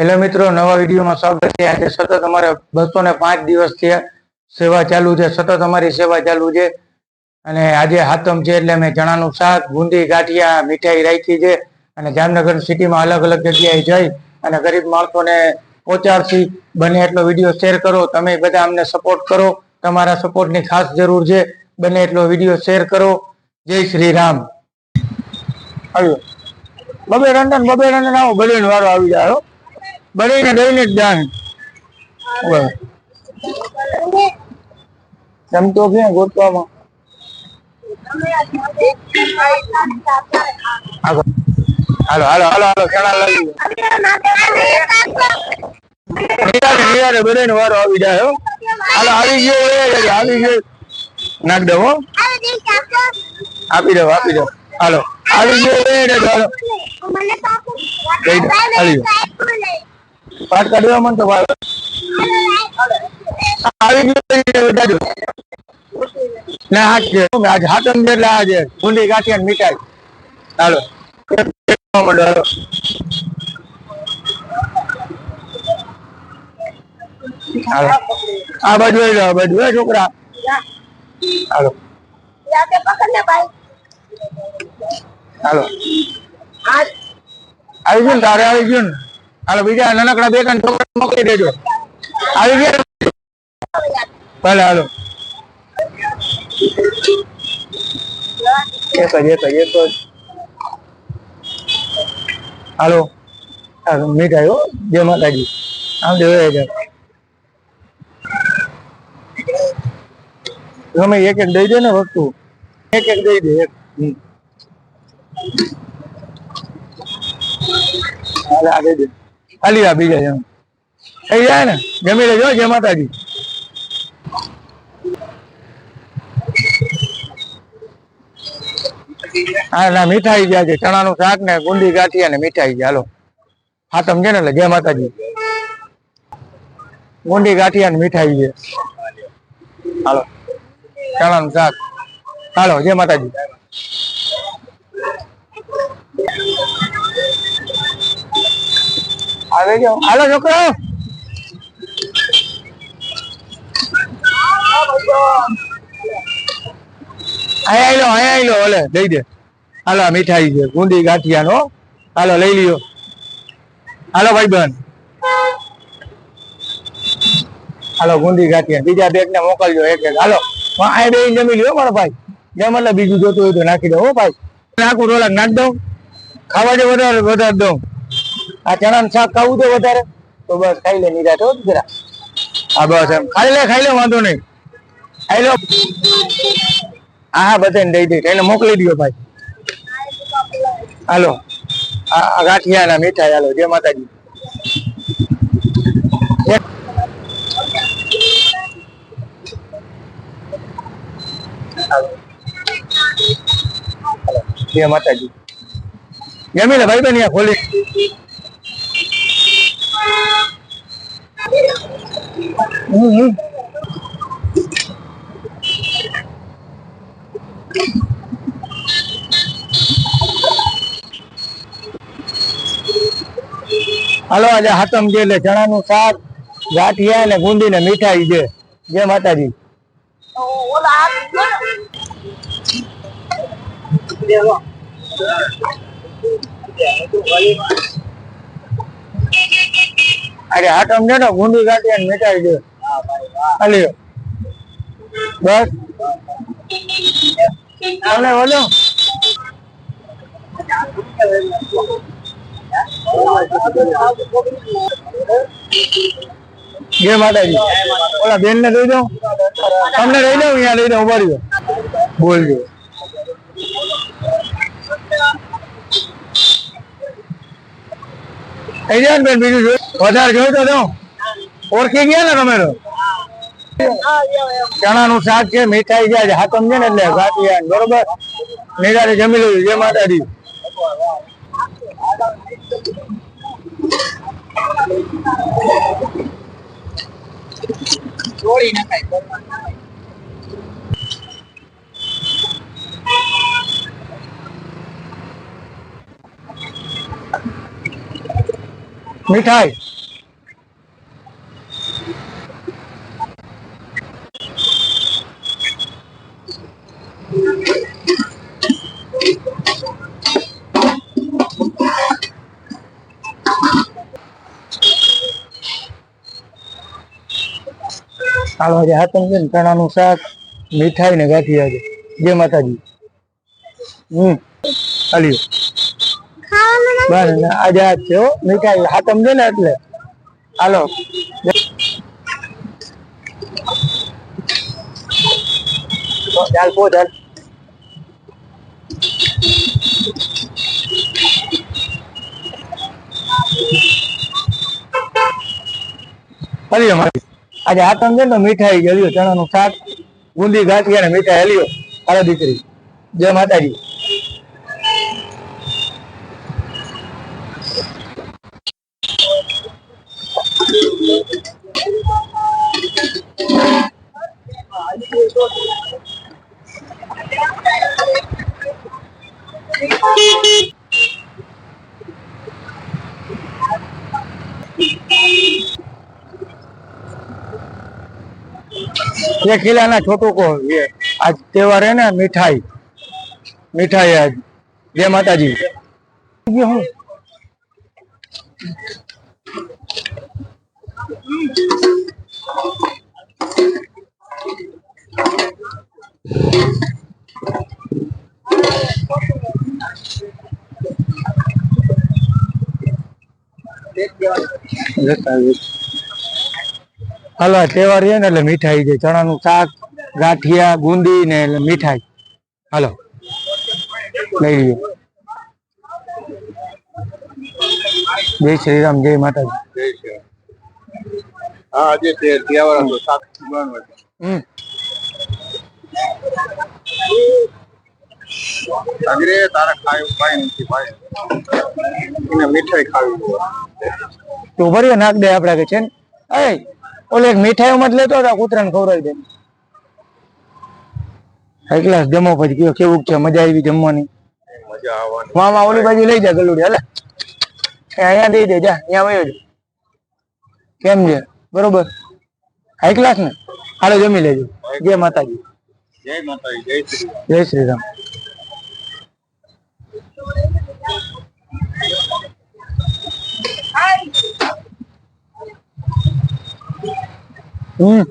Hello મિત્રો, નવા વિડીયોમાં સ્વાગત છે. આજે સતત અમારે બસો ને પાંચ દિવસથી સેવા ચાલુ છે. સતત અમારી સેવા ચાલુ છે. અને આજે હાતમ છે એટલે અમે ચણાનું શાક, બુંદી, ગાંઠિયા, મીઠાઈ રાખી છે. અને જામનગર સિટીમાં અલગ અલગ જગ્યાએ જઈ અને ગરીબ માણસોને પહોંચાડશી. બને એટલો વીડિયો શેર કરો. તમે બધા અમને સપોર્ટ કરો. તમારા સપોર્ટની ખાસ જરૂર છે. બને એટલો વીડિયો શેર કરો. જય શ્રી રામ. આવ્યો. બબે રંડન બબે રંડન આવો. બળીને વારો આવી જાય. બળીને દઈને જ જાણ. જમતો ક્યાં ગોતવામાં. હાલો હાલો હાલો હાલો ચણા લાવી બળીને વારો આવી જાય હો. હાલો આવી ગયો એ આવી ગયો. નાખ દો હો. આપી દો આપી દો. હાલો આવી ગયો એ હાલો. પાઠ કાઢવા મને તો આવી ગયો હાથ આજ હાથમ છે એટલે આજે બુંદી ગાંઠિયા મીઠાઈ. આ બાજુ આ બાજુ. છોકરા. હાલો. હાલો. આવી ગયું તારે, આવી ગયું ને? હાલો, બીજા નાનકડા બે ત્રણ છોકરા મોકલી દેજો. આવી ગયા? ભલે હાલો. એક હાલો. મીઠાઈ હો જય માતાજી આમ દેવાય જાય તમે એક એક દઈ દે ને વસ્તુ. એક એક દઈ દે, એક. આ દઈ દે. ખાલી આપી બીજા એમ. થઈ જાય ને જમી લેજો જય માતાજી. ના મીઠાઈ ગયા છે, ચણાનું શાક ને ગુંડી ગાંઠિયા ને મીઠાઈ ગયા, હાલો. હા સમજે ને, એટલે જય માતાજી. ગુંડી ગાંઠિયા ને મીઠાઈ છે. હાલો. ચણાનું શાક. હાલો, જય માતાજી. આવે જો હાલો, છોકરો. અહીંયા આયલો, અહીંયા ઓલે દઈ દે. હાલો મીઠાઈ છે, ગુંદી ગાંઠિયા નો હાલો, લઈ લ્યો. હાલો ભાઈ બન હાલો, ગુંદી ગાંઠિયા. બીજા બેગ ને મોકલજો, એક એક હાલો આ બે જમી લ્યો મારો ભાઈ. જેમ એટલે બીજું જોતું હોય તો નાખી દો, હો, ભાઈ. નાખું રોલા નાખ દઉં. ખાવા દે, વધારે વધારે દઉં. આ ચણાનું શાક ખાવું તો વધારે? તો બસ ખાઈ લે નિરાટ હો, જરા. હા, બસ એમ. ખાઈ લે ખાઈ લે, વાંધો નહીં. ખાઈ લો. હા હા, બધાને દઈ દે એને મોકલી દો ભાઈ. હાલો. આ આ ગાંઠિયા ના મીઠાઈ, હાલો, જય માતાજી. જય માતાજી. જમી લે ભાઈ બની ખોલી. હમ હાલો, આજે હાતમ જે એટલે ચણાનું શાક, ગાંઠિયા ને ગુંદી ને મીઠાઈ છે. જય માતાજી. અરે હાતમ છે ને ગુંદી ગાંઠિયા ને મીઠાઈ છે. હાલી. બસ. ભલે બોલો જય માતાજી. ઓલા બેન ને દઈ દઉં? તમને દઈ દઉં? અહીંયા દઈ દઉં, ઊભા બોલજો થઈ જાય ને બેન, બીજું વધારે જોયું તો ઓળખી ગયા ને તમે તો ચણાનું શાક છે મીઠાઈ છે હાથમ છે ને એટલે ગાંઠિયા બરોબર. નિરાતે જમી લેવું જય માતાજી. મીઠાઈ. હાલો આજે હાથમ છે ને, ચણાનું શાક, મીઠાઈ ને ગાંઠિયા છે. જય માતાજી. હમ. હાલ્યો બસ આજે આ છે મીઠાઈ, હાથમ છે ને એટલે. હાલો. ચાલ પો ચાલ હલ્યો મારી આજે આ ને તો મીઠાઈ ગયો ચણાનું શાક, બુંદી ગાંઠિયા ને મીઠાઈ હલ્યો, હાલો દીકરી. જય માતાજી. ये खिलाना छोटू को ये, आज त्योहार है ना, मिठाई। मिठाई आज। जय माता जी ये हूँ। હાલો આ તહેવાર છે ને એટલે મીઠાઈ છે ચણાનું શાક ગાંઠિયા ગુંદી ને એટલે મીઠાઈ. હાલો. લઈ લઈએ જય શ્રી રામ જય માતાજી. હા આજે તે તહેવાર શાક હમ. સાગરે તારે ખાયું કાંઈ નથી ભાઈ. એને મીઠાઈ ખાવી તો ભર્યો નાખ દે આપડે કે છે ને. એ ઓલે એક મીઠાઈમાં જ લેતો હતા કૂતરાને ખવડાવી દે. હાઈ ક્લાસ જમો પછી કયો કેવું છે મજા આવી જમવાની. મજા આવવાની. મામા ઓલી બાજુ લઈ જા ગલુડી હાલે. અહીંયા દઈ દે જા અહીંયા વયો જા. કેમ છે? બરોબર. હાઈ ક્લાસ ને? હાલો જમી લેજો. જય માતાજી. જય માતાજી જય શ્રી રામ. જય શ્રી રામ. હમ